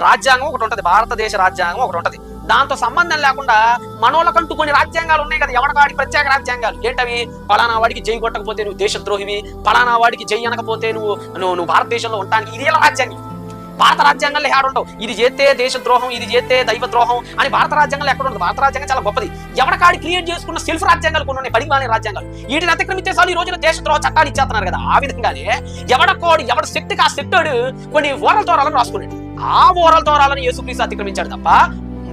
రాజ్యాంగం ఒకటి ఉంటుంది భారతదేశ రాజ్యాంగం ఒకటి ఉంటుంది. దాంతో సంబంధం లేకుండా మనోళ్ళకంటూ కొన్ని రాజ్యాంగాలు ఉన్నాయి కదా ఎవడకాడి ప్రత్యేక రాజ్యాంగాలు. ఏంటవి? పలానా వాడికి జై కొట్టకపోతే నువ్వు దేశద్రోహివి పలానా వాడికి జై అనకపోతే నువ్వు నువ్వు భారతదేశంలో ఉంటానికి ఇది ఎలా రాజ్యాంగం? భారత రాజ్యాంగంలో ఏడు ఉండవు? ఇది చేస్తే దేశద్రోహం ఇది చేస్తే దైవ ద్రోహం అని భారత రాజ్యాంగంలో ఎక్కడ ఉండదు. భారత రాజ్యాంగం చాలా గొప్పది. ఎవడకాడి క్రియేట్ చేసుకున్న సెల్ఫ్ రాజ్యాంగాలు కొన్ని ఉన్నాయి పడిమానే రాజ్యాంగాలు. వీటిని అతిక్రమిస్తే చాలు ఈ రోజున దేశద్రోహ చట్టాలు ఇచ్చేస్తున్నారు కదా. ఆ విధంగానే ఎవడకోడు ఎవడ శక్తికి ఆ శక్తుడు కొన్ని ఓరల తోరాలను రాసుకున్నాడు. ఆ ఓరల తోరాలని యేసుక్రీస్తు అతిక్రమించాడు తప్ప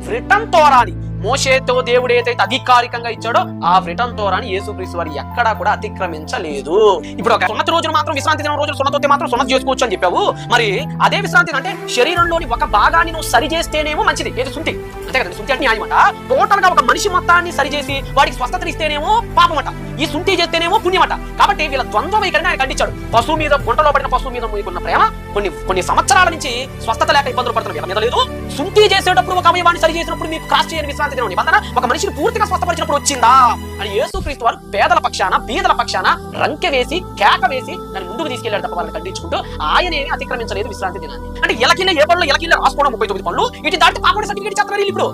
బ్రిటన్ తోరాని మోషేతో దేవుడు ఏదైతే అధికారికంగా ఇచ్చాడో ఆ వ్రిటన్ తోరాని యేసుక్రీస్తు వారు ఎక్కడా కూడా అతిక్రమించలేదు. ఇప్పుడు ఒక సున్నతి రోజున మాత్రం విశ్రాంతి దినం రోజున సున్నతోతే మాత్రం సున్నత చేసుకోవచ్చు అని చెప్పావు. మరి అదే విశ్రాంతి అంటే శరీరంలోని ఒక భాగాన్ని నువ్వు సరి చేస్తేనేమో మంచిది. ఏది సుంతి అంతే కదండి సుంతి అంటే న్యాయం అంట టోటల్గా ఒక మనిషి మొత్తాన్ని సరి చేసి వాడికి స్వస్థత ఇస్తేనేమో పాపం అంట ఈ సుంటి చేస్తేనేమో పుణ్యం కాబట్టి వీళ్ళ ద్వంద్వ వైఖరిని ఆయన ఖండించాడు. పశువు మీద గుంటలో పడిన పశువు మీద మీకున్న ప్రేమ కొన్ని కొన్ని సంవత్సరాల నుంచి స్వస్థత లేక ఇబ్బందులు పడుతున్న వీళ్ళ మీద లేదు. సుంటి చేసేటప్పుడు ఒక అవయవాన్ని సరి చేసినప్పుడు మీకు కాస్ట్ చేయని విశ్రాంతి దినం నిబంధన ఒక మనిషిని పూర్తిగా స్వస్థపరిచినప్పుడు వచ్చిందా? అని యేసుక్రీస్తు వారు పేదల పక్షాన బీదల పక్షాన రంకె వేసి కేక వేసి దాన్ని ముందుకు తీసుకెళ్ళాడు తప్ప వాళ్ళని ఖండించుకుంటూ ఆయనేమి అతిక్రమించలేదు విశ్రాంతి దినాన్ని. అంటే ఎలకిల్ల ఏ పనులు ఎలకిల్ల రాసుకోవడం ముప్పై తొమ్మిది పనులు? ఇటు దాటి పాపడి సర్టిఫికేట్ చేస్తున్నారు ఇప్పుడు.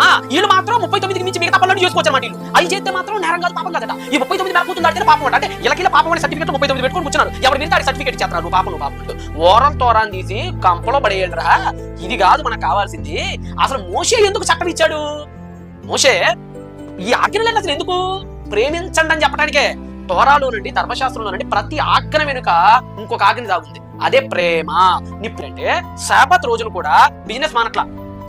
ఆ వీళ్ళు మాత్రం ముప్పై తొమ్మిదికి మించి మిగతా పనులను చేసుకోవచ్చు అన్నమాట వీళ్ళు. అవి చేస్తే మాత్రం నేరం కాదు పాపం కదట. ఈ ముప్పై తొమ్మిది మేరకు దాటితే పాపం అంట. అంటే ఇలకిల పాపం అనే సర్టిఫికేట్ ముప్పై తొమ్మిది పెట్టుకొని కూర్చున్నారు. ఎవరు మిగతా సర్టిఫికేట్ చేస్తారు పాపం పాపం ఓరం తోరాన్ని తీసి కంపలో పడేయండిరా. ఇది కాదు మనకు కావాల్సింది. అసలు మోషే ఎందుకు చట్టం ఇచ్చాడు? మోషే ఈ ఆజ్ఞలు అసలు ఎందుకు? ప్రేమించండి అని చెప్పడానికే. తోరాలో నుండి ధర్మశాస్త్రంలో నుండి ప్రతి ఆజ్ఞ వెనుక ఇంకొక ఆజ్ఞ దాగుంది అదే ప్రేమ. నిప్పు అంటే శాబత్ రోజులు కూడా బిజినెస్ మానట్లా.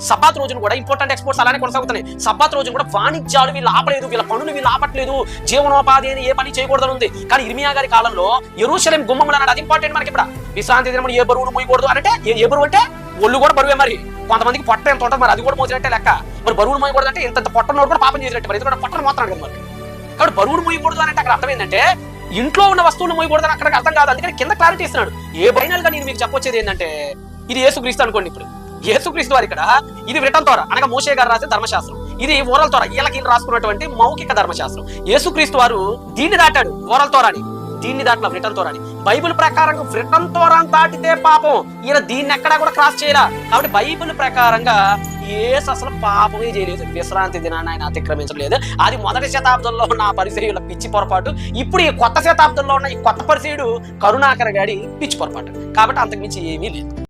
సబ్బాత్ రోజును కూడా ఇంపార్టెంట్ ఎక్స్పోర్ట్స్ అలానే కొనసాగుతున్నాయి. సబ్బాత్ రోజున కూడా వాణిజ్యాలు వీళ్ళు ఆపలేదు వీళ్ళ పనులు వీళ్ళు ఆపట్లేదు జీవనోపాధి అని ఏ పని చేయకూడదని ఉంది కానీ ఇర్మియా గారి కాలంలో ఎరుసలేం గుమ్మములు అన్నాడు అది ఇంపార్టెంట్ మనకి ఇప్పుడు విశ్రాంతి దినం ఏ బరువును మోయకూడదు అంటే ఏ బరువు అంటే ఒళ్ళు కూడా బరువే మరి. కొంతమందికి పొట్ట ఎంత ఉంటుంది మరి అది కూడా మోసినట్టే లెక్క. మరి బరువును మోయకూడదు అంటే ఇంత పొట్ట నోడు కూడా పాపం చేసినట్టు మరి. ఇది పొట్టను మోస్తున్నాడు కదా మరి. కాబట్టి బరువులు మోయకూడదు అంటే అక్కడ అర్థం ఏంటంటే ఇంట్లో ఉన్న వస్తువులు మోయకూడదని అక్కడ అర్థం కాదు. అందుకని కింద క్లారిటీ ఇస్తున్నాడు. ఏ బైనల్గా నేను మీకు చెప్పొచ్చేది ఏంటంటే ఇది యేసుక్రీస్తు అనుకోండి ఇప్పుడు. యేసుక్రీస్తు వారు ఇక్కడ ఇది వ్రిటన్ తోర అనగా మోషే గారు రాసే ధర్మశాస్త్రం. ఇది ఓరల్ తోర వీళ్ళకి రాసుకున్నటువంటి మౌఖిక ధర్మశాస్త్రం. యేసుక్రీస్తు వారు దీన్ని దాటాడు ఓరల్ తోరాని దీన్ని దాటిన బ్రిటన్ తోరాని బైబిల్ ప్రకారంగా బ్రిటన్ తోరా దాటితే పాపం. ఈయన దీన్ని ఎక్కడా కూడా క్రాస్ చేయరా కాబట్టి బైబిల్ ప్రకారంగా ఏసు అసలు పాపమే చేయలేదు. విశ్రాంతి దినాన్ని ఆయన అతిక్రమించలేదు. అది మొదటి శతాబ్దంలో ఉన్న ఆ పరిచయుల పిచ్చి పొరపాటు. ఇప్పుడు ఈ కొత్త శతాబ్దంలో ఉన్న ఈ కొత్త పరిచయుడు కరుణాకర గాడి పిచ్చి పొరపాటు. కాబట్టి అంతకుమించి ఏమీ లేదు.